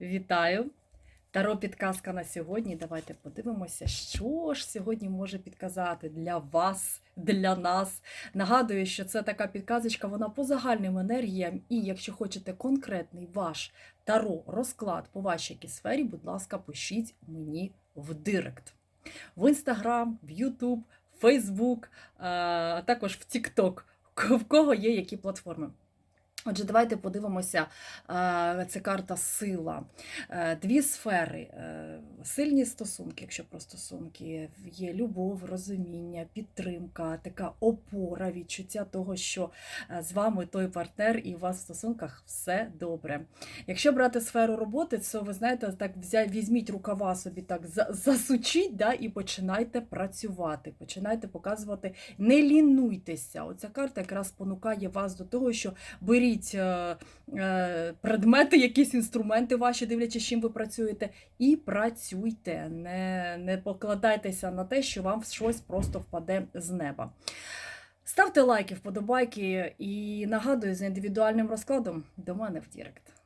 Вітаю! Таро підказка на сьогодні. Давайте подивимося, що ж сьогодні може підказати для вас, для нас. Нагадую, що це така підказочка, вона по загальним енергіям. І якщо хочете конкретний ваш таро розклад по вашій якій сфері, будь ласка, пишіть мені в директ. В інстаграм, в Ютуб, в Фейсбук, а також в Тікток. В кого є які платформи. Отже, давайте подивимося. е, Це карта сила. Е, Дві сфери. Е, Сильні стосунки, якщо про стосунки, є любов, розуміння, підтримка, така опора, відчуття того, що з вами той партнер і у вас в стосунках все добре. Якщо брати сферу роботи, то ви знаєте, так візьміть рукава собі так засучіть да, і починайте працювати, починайте показувати, не лінуйтеся. Оця карта якраз спонукає вас до того, що беріть е, е, предмети, якісь інструменти ваші, дивлячись, чим ви працюєте, і працюйте. Не, не покладайтеся на те, що вам щось просто впаде з неба. Ставте лайки, вподобайки і нагадую, за індивідуальним розкладом до мене в Дірект.